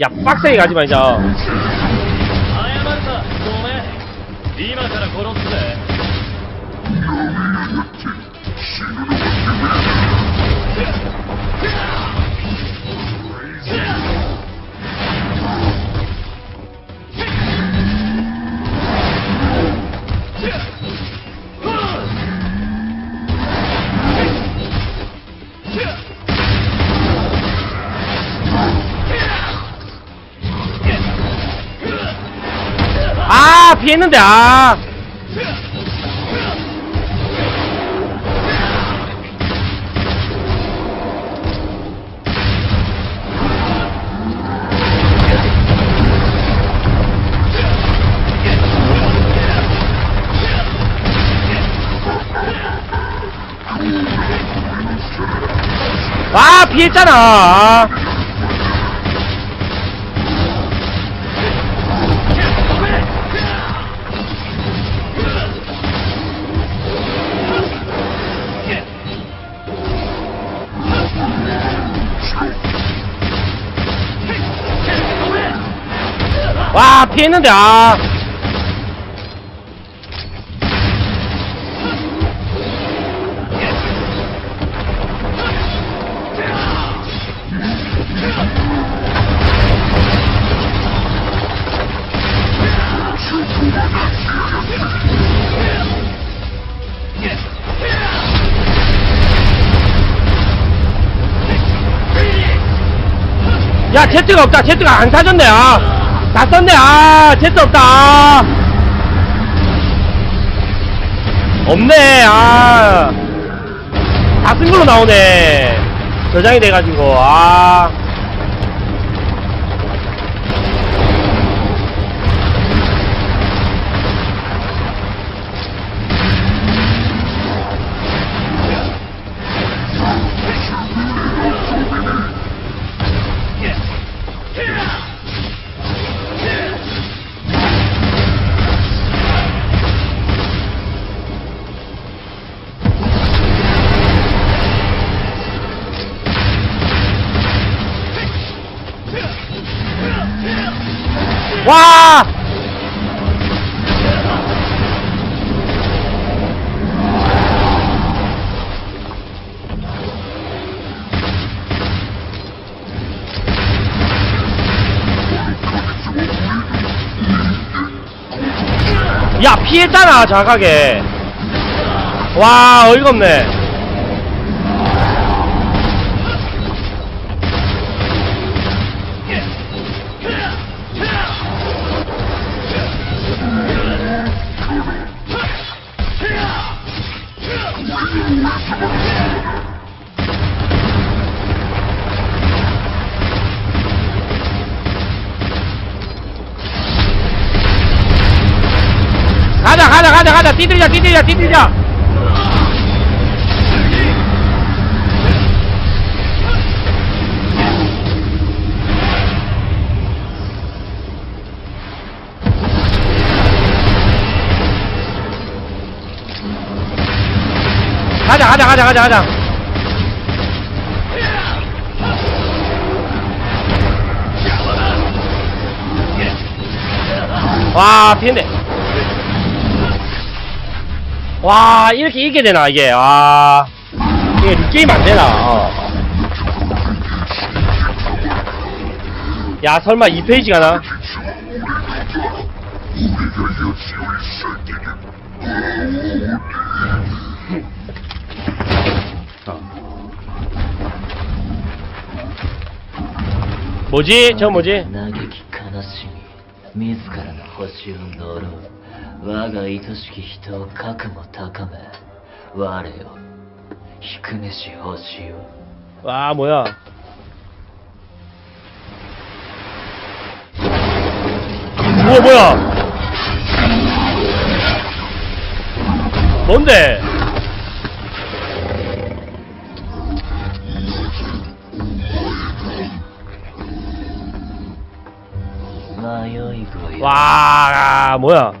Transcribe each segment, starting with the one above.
야 빡세게 가지 말자 피했는데 아. 아 피했잖아 와 피했는데 아 야, 제트가 없다. 제트가 안 사줬네. 아. 다 썼네. 아, 제트 없다. 아. 없네. 아. 다 쓴 걸로 나오네. 저장이 돼가지고. 아. 와! 야, 피했잖아, 정확하게. 와, 어이가 없네. 뛰들자, 뛰들자, 뛰들자. 가자, 가자, 가자, 가자, 가자. 와, 피했네. 와, 이렇게 이게 되나, 이게, 와. 이게 게임 안 되나, 어. 야, 설마 2페이지 가나? 뭐지? 저 뭐지? 嘆き悲しみ自らの星を呪う 我が愛しき人を核も高め我よ低めし星よ 와, 뭐야. 뭐야, 뭐야. 뭔데?迷い子よ 와, 뭐야.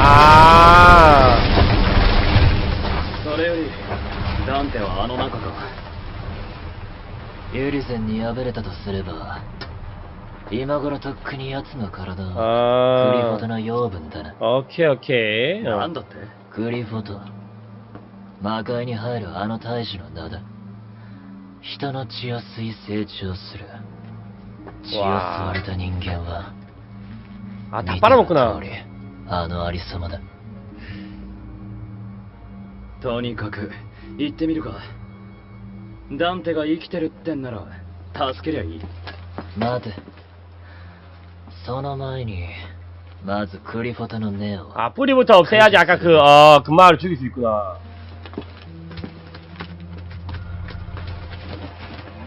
ああそれよりダンテはあの中か。ユリゼンに敗れたとすれば今頃とっくに奴の体はクリフォトの養分だな。オッケーオッケー。なんだって？クリフォト魔界に入るあの大樹の名だ。人の血や吸い成長する。血を吸われた人間はあたぱらもくなあのありさまだとにかく行ってみるかダンテが生きてるってんなら助けりゃいい待てその前にまずクリフォトの根を 아, 뿌리부터 없애야지 아까 그, 어, 금마를 죽일 수 있구나.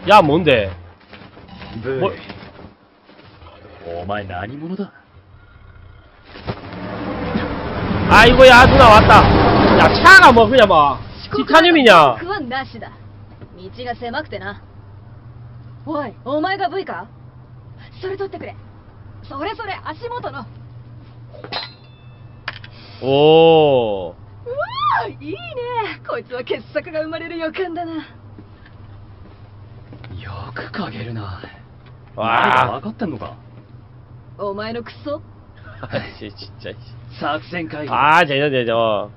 야, 뭔데? ブもイお前何者だ 아이고야, 누나 왔다. 야, 차가 뭐, 그냥 막, 티타늄이냐? クはなしだ道が狭くてなおいお前が V かそれ取ってくれそれそれ足元の 오. うわあいいねこいつは傑作が生まれる予感だなよく嗅げるなわあ分かってんのかお前のクソ はい、ちっ。作戦会始。ああ、じゃあ、